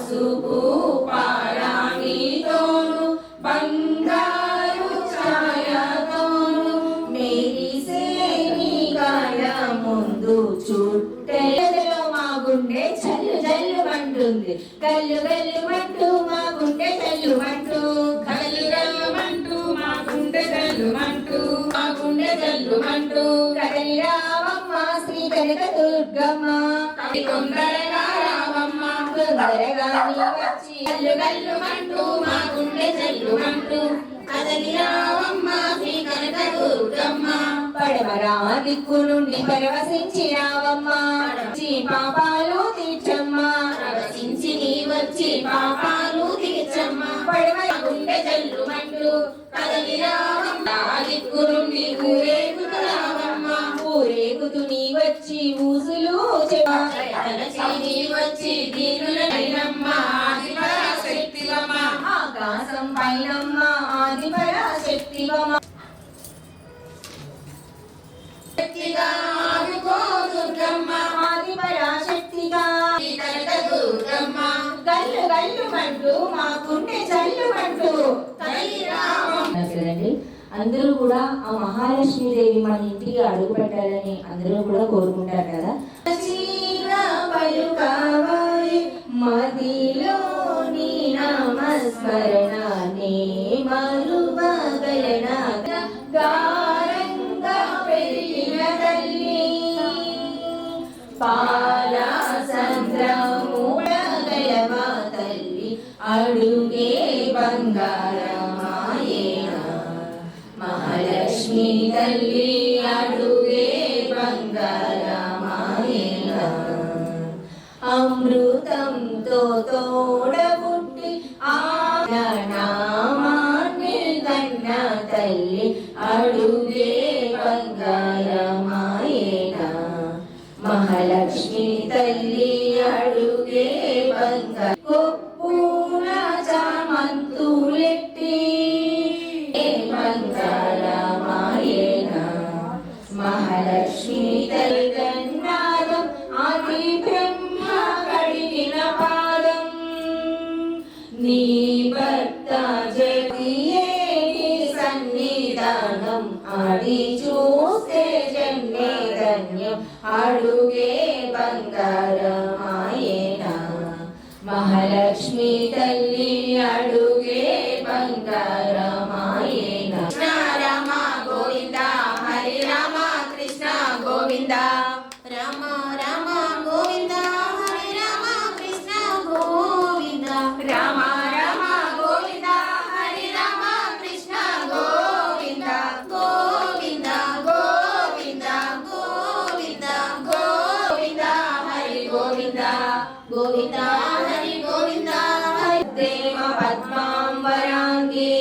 పసుపు పారాణితోను బంగారు ఛాయతోను మెరిసే నీ కాళ్ళ ముందు చుట్టే. మా గుండె చల్లు జల్లు అంటుంది కళ్ళు గల్లు అంటూ మా గుండె చల్లు అంటూ. కళ్ళు గల్లు అంటూ మా గుండె చల్లు అంటూ మా గుండె చల్లు అంటూ. కదలి రామమ్మ శ్రీ కనక దుర్గమ్మ తొందరగా రావమ్మ శ్రీ కనక దుర్గమ్మ పడమరా దిక్కు నుండి పరవశించి రావమ్మ. పాపాలు తీర్చమ్మ. ప్రవశించి నీ వచ్చి పాపాలు తీర్చమ్మ. పడవ గుండె జల్లుమంటూ కదలి రావమ్మ దిక్కు నుండి ఊరేగుతు రావమ్మ. ఊరేగుతు నీ వచ్చి వచ్చి దీనులైనమ్మ ఆదిపరాశక్తివమ్మ. ఆకాశం పైనమ్మ ఆది పరాశక్తివమ్మ శక్తిగా ఆదుకో దుర్గమ్మ. ఆది దుర్గమ్మ. గల్లు గల్లు మంటూ మా గుండె చల్లు మంటూ. కదలి రావమ్మ కదండి అందరూ కూడా ఆ మహాలక్ష్మీదేవి మన ఇంటికి అడుగు పెట్టాలని అందరూ కూడా కోరుకుంటారు కదా. మదిలో నీ నామస్మరణాన్ని మరుమగలన గారంగా పెరిగిన తల్లి పాల సంద్రముడగలవా తల్లి అడుగే బంగారమాయేనా మహాలక్ష్మి తల్లి అడుగే బంగారమాయేనా అమృతంతో తోడబుట్టి ఆనామాన్ని కన్న తల్లి అడుగే బంగారమాయేనా మహాలక్ష్మి తల్లి అడుగే బంగారు అడుగే బంగారమాయేనా. మహాలక్ష్మి తల్లి అడుగే బంగారమాయేనా. కృష్ణ రామ గోవింద హరి రామ కృష్ణ గోవింద. రామ రామ గోవింద హరి గోవింద దేవ పద్మాంబరాంగీ.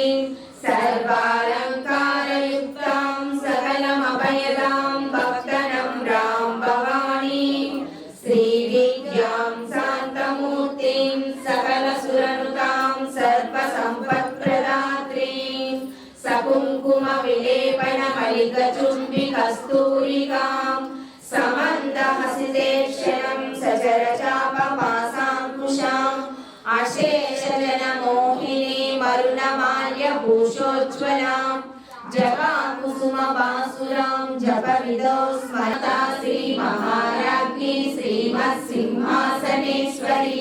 సర్వాలంకారయుక్తాం సకలమభయదాం భక్తనమ్రాం భవానీం. శ్రీవిద్యాం శాంతమూర్తిం సకలసురనుతాం సర్వసంపత్ప్రదాత్రీం. సకుంకుమ విలేపన మలిక కస్తూరికాం సమందహసిదేక్షణం అశేషజన మోహిని మరుణమాల్య భూషోజ్వలాం జపా కుసుమ బాసురాం జప విదో స్మరతా శ్రీ మహారాజ్ఞి శ్రీమత్ సింహాసనేశ్వరి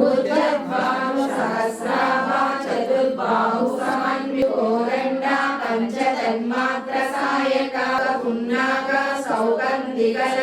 ఉద్గద్భాను సహస్రాభా చతుర్బాహు సమన్వికోరండ పంచ తన్మాత్ర సాయక పున్నాగ సౌగంధికల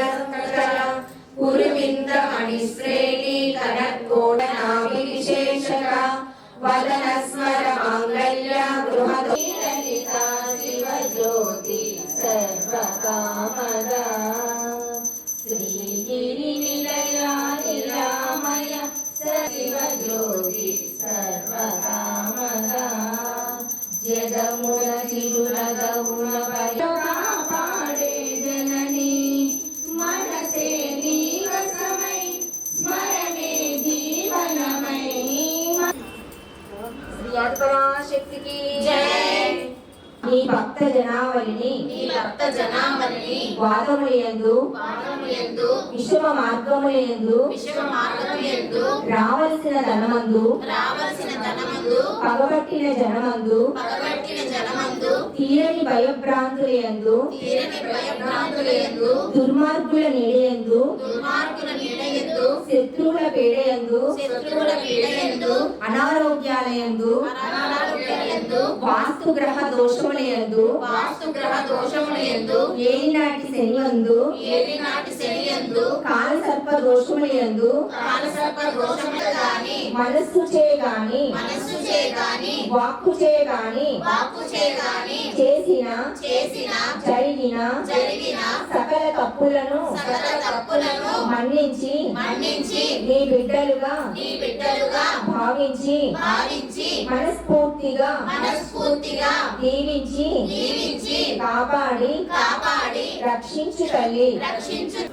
శ్రీ జయ నీ భక్త జనావళిని నీ భక్త జనావళిని వాదములందు పాదములందు విషమ మార్గములందు విశ్వ మార్గములందు రావలసిన ధనమందు రావలసిన ధనమందు పగబట్టిన జనమందు పగబట్టిన జనమందు తీరని భయభ్రాంతులందు తీరని భయభ్రాంతులందు దుర్మార్గుల నీడయందు దుర్మార్గుల నీడయందు శత్రువుల పేడయందు శత్రువుల పీడయందు అనారోగ్యాలయందు అనారోగ్యాలందు వాస్తు గ్రహ దోషములందు వాస్తు గ్రహ దోషములు ఎందు ఏలినాటి శనివందు ఏలినాటి శనియందు కాల సర్ప దోషములందు కాలసర్ప దోషములు గాని మనస్సు చే గాని మనస్సు చే గాని వాక్కు చే గాని వాక్కు చే గాని చేసిన చేసిన జరిగిన జరిగిన సకల తప్పులను సకల తప్పులను మన్నించి మన్నించి నీ బిడ్డలుగా నీ బిడ్డలుగా భావించి భావించి మనస్ఫూర్తిగా మనస్ఫూర్తిగా దీవించి దీవించి కాపాడి కాపాడి రక్షించు తల్లి రక్షించు